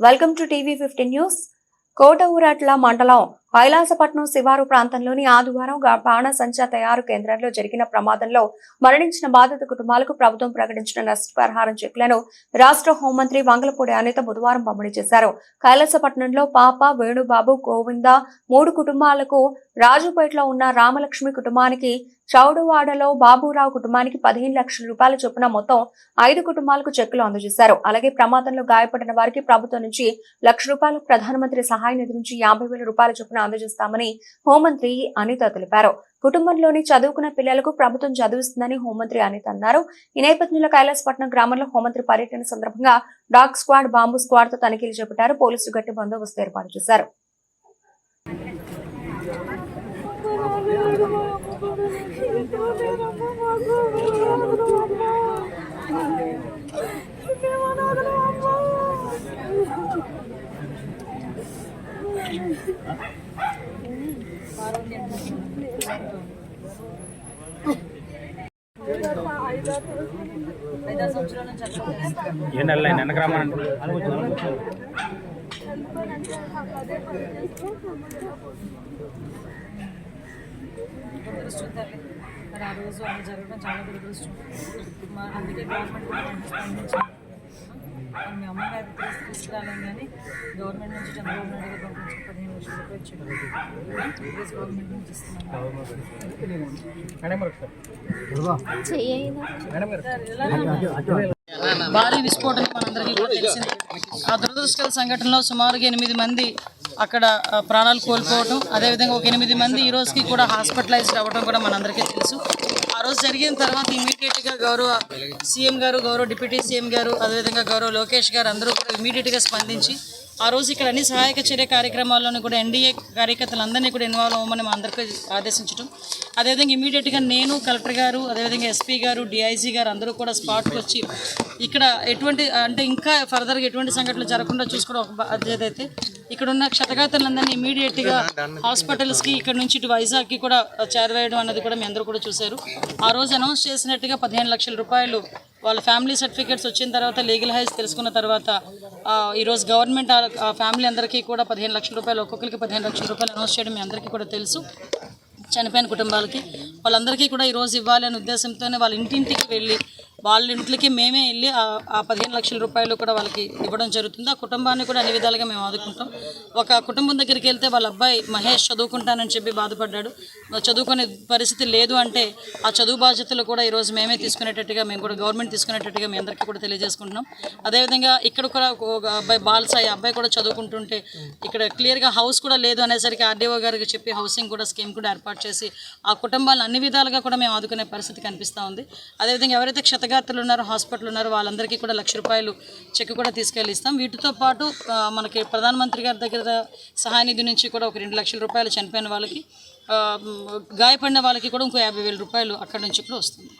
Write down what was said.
Welcome to TV fifteen news Kota Uratla మండలం కైలాసపట్నం శివారు ప్రాంతంలోని ఆదివారం బాణసంచా తయారు కేంద్రంలో జరిగిన ప్రమాదంలో మరణించిన బాధిత కుటుంబాలకు ప్రభుత్వం ప్రకటించిన నష్టపరిహారం చెక్లను రాష్ట్ర హోంమంత్రి వంగలపూడి అనిత బుధవారం పంపిణీ చేశారు. కైలాసపట్నంలో పాప వేణుబాబు గోవింద మూడు కుటుంబాలకు రాజుపేటలో ఉన్న రామలక్ష్మి కుటుంబానికి చౌడువాడలో బాబురావు కుటుంబానికి పదిహేను లక్షల రూపాయల చొప్పున మొత్తం ఐదు కుటుంబాలకు చెక్కులు అందజేశారు. అలాగే ప్రమాదంలో గాయపడిన వారికి ప్రభుత్వం నుంచి లక్ష రూపాయలు ప్రధానమంత్రి సహాయ నిధి నుంచి యాభై వేల రూపాయల చొప్పున అందజేస్తామని హోంమంత్రి అనిత తెలిపారు. కుటుంబంలోని చదువుకున్న పిల్లలకు ప్రభుత్వం చదివిస్తుందని హోంమంత్రి అనిత అన్నారు. ఈ నేపథ్యంలో కైలాసపట్నం గ్రామంలో హోంమంత్రి పర్యటన సందర్భంగా డాగ్ స్క్వాడ్ బాంబు స్క్వాడ్తో తనిఖీలు చేపట్టారు. పోలీసులు గట్టి బందోబస్తు ఏర్పాటు చేశారు. ఏ నెల వెనక రమ్మనండి దురదృష్టం తల్లి మరి ఆ రోజు అలా జరగడం చాలా దురదృష్టం. అందుకే గవర్నమెంట్ కూడా వెంటనే మీ అమ్మగారి తీసి తీసుకురాలేం కానీ గవర్నమెంట్ నుంచి చంద్రబాబు నాయుడు గారు పంపించి పదిహేను లక్షల రూపాయలు ఇచ్చాడు. ఈరోజు గవర్నమెంట్ నుంచి ఇస్తున్నాను. భారీ విస్ఫోటనం మనందరికీ కూడా తెలిసింది. ఆ దురదృష్టకర సంఘటనలో సుమారుగా ఎనిమిది మంది అక్కడ ప్రాణాలు కోల్పోవటం అదేవిధంగా ఒక ఎనిమిది మంది ఈ రోజుకి కూడా హాస్పిటలైజ్డ్ అవ్వడం కూడా మనందరికీ తెలుసు. ఆ రోజు జరిగిన తర్వాత ఇమీడియట్గా గౌరవ సీఎం గారు గౌరవ డిప్యూటీ సీఎం గారు అదేవిధంగా గౌరవ లోకేష్ గారు అందరూ కూడా ఇమీడియట్గా స్పందించి ఆ రోజు ఇక్కడ అన్ని సహాయక చర్య కార్యక్రమాల్లోనూ కూడా ఎన్డీఏ కార్యకర్తలందరినీ కూడా ఇన్వాల్వ్ అవ్వమని మా అందరికీ ఆదేశించడం అదేవిధంగా ఇమీడియట్గా నేను కలెక్టర్ గారు అదేవిధంగా ఎస్పీ గారు డిఐజీ గారు అందరూ కూడా స్పాట్కి వచ్చి ఇక్కడ ఎటువంటి అంటే ఇంకా ఫర్దర్గా ఎటువంటి సంఘటనలు జరగకుండా చూసుకోవడం ఒక బాధ్యత అయితే ఇక్కడ ఉన్న క్షతగాతులందరినీ ఇమీడియట్గా హాస్పిటల్స్కి ఇక్కడ నుంచి ఇటు వైజాగ్కి కూడా చేరవేయడం అన్నది కూడా మీ అందరూ కూడా చూశారు. ఆ రోజు అనౌన్స్ చేసినట్టుగా పదిహేను లక్షల రూపాయలు వాళ్ళ ఫ్యామిలీ సర్టిఫికేట్స్ వచ్చిన తర్వాత లీగల్ హైస్ తెలుసుకున్న తర్వాత ఈరోజు గవర్నమెంట్ ఆ- ఫ్యామిలీ అందరికీ కూడా పదిహేను లక్షల రూపాయలు ఒక్కొక్కరికి పదిహేను లక్షల రూపాయలు అనౌన్స్ చేయడం మీ అందరికీ కూడా తెలుసు. చనిపోయిన కుటుంబాలకి వాళ్ళందరికీ కూడా ఈరోజు ఇవ్వాలి అనే ఉద్దేశంతోనే వాళ్ళ ఇంటింటికి వెళ్ళి వాళ్ళ ఇంట్లోకి మేమే వెళ్ళి ఆ- పదిహేను లక్షల రూపాయలు కూడా వాళ్ళకి ఇవ్వడం జరుగుతుంది. ఆ కుటుంబాన్ని కూడా అన్ని విధాలుగా మేము ఆదుకుంటాం. ఒక కుటుంబం దగ్గరికి వెళ్తే వాళ్ళ అబ్బాయి మహేష్ చదువుకుంటానని చెప్పి బాధపడ్డాడు. చదువుకునే పరిస్థితి లేదు అంటే ఆ చదువు బాధ్యతలు కూడా ఈరోజు మేమే తీసుకునేటట్టుగా మేము కూడా గవర్నమెంట్ తీసుకునేటట్టుగా మీ అందరికీ కూడా తెలియజేసుకుంటున్నాం. అదేవిధంగా ఇక్కడ కూడా ఒక అబ్బాయి బాల్సాయి అబ్బాయి కూడా చదువుకుంటుంటే ఇక్కడ క్లియర్గా హౌస్ కూడా లేదు అనేసరికి ఆర్డీఓ గారికి చెప్పి హౌసింగ్ కూడా స్కీమ్ కూడా ఏర్పాటు చేసి ఆ కుటుంబాలను అన్ని విధాలుగా కూడా మేము ఆదుకునే పరిస్థితి కనిపిస్తూ ఉంది. అదేవిధంగా ఎవరైతే విద్యార్థులు ఉన్నారు హాస్పిటల్ ఉన్నారు వాళ్ళందరికీ కూడా లక్ష రూపాయలు చెక్ కూడా తీసుకెళ్ళి ఇస్తాం. వీటితో పాటు మనకి ప్రధానమంత్రి గారి దగ్గర సహాయనిధి నుంచి కూడా ఒక రెండు లక్షల రూపాయలు చనిపోయిన వాళ్ళకి గాయపడిన వాళ్ళకి కూడా ఇంకో యాభై వేల రూపాయలు అక్కడి నుంచి కూడా వస్తుంది.